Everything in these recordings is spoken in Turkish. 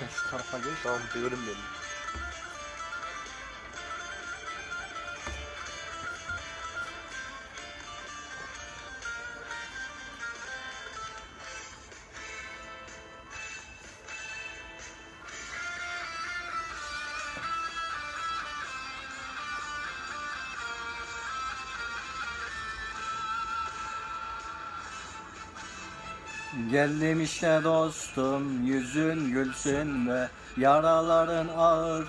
Sen şu tarafa geç. Tamam bilirim benim. Geldim işte dostum yüzün gülsün be. Yaraların ağır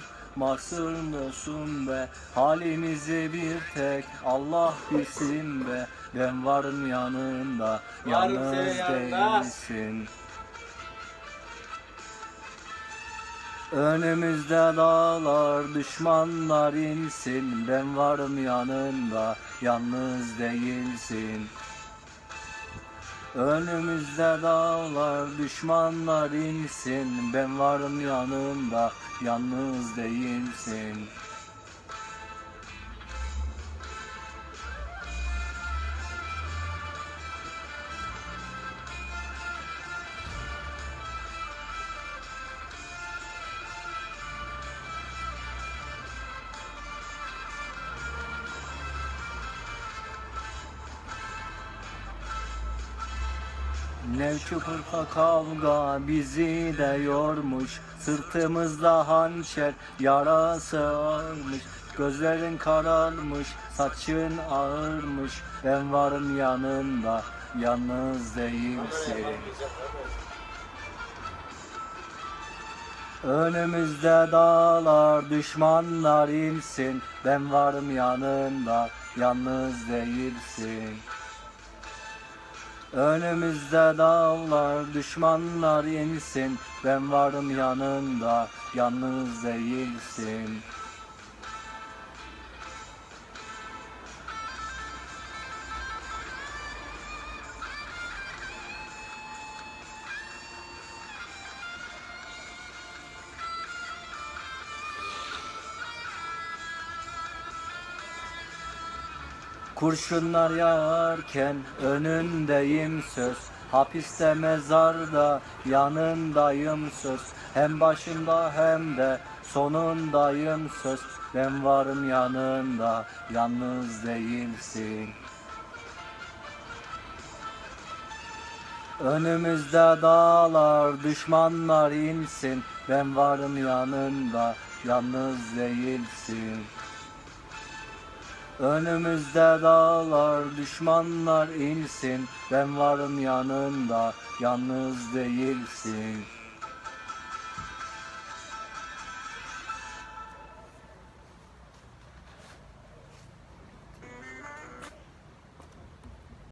olsun be. Halimizi bir tek Allah bilsin be. Ben varım yanında Varım yalnız değilsin. Önümüzde dağlar düşmanlar insin. Ben varım yanında yalnız değilsin Önümüzde dağlar düşmanlar insin. Ben varım yanında yalnız değilsin Nevçu fırka kavga bizi de yormuş. Sırtımızda hançer yarası ağırmış Gözlerin kararmış saçın ağırmış. Ben varım yanında yalnız değilsin Önümüzde dağlar düşmanlar insin. Ben varım yanında yalnız değilsin Önümüzde dağlar düşmanlar insin Ben varım yanında yalnız değilsin Kurşunlar yağarken önündeyim söz. Hapiste mezarda yanındayım söz. Hem başında hem de sonundayım söz. Ben varım yanında yalnız değilsin. Önümüzde dağlar düşmanlar insin. Ben varım yanında yalnız değilsin Önümüzde dağlar düşmanlar insin. Ben varım yanında yalnız değilsin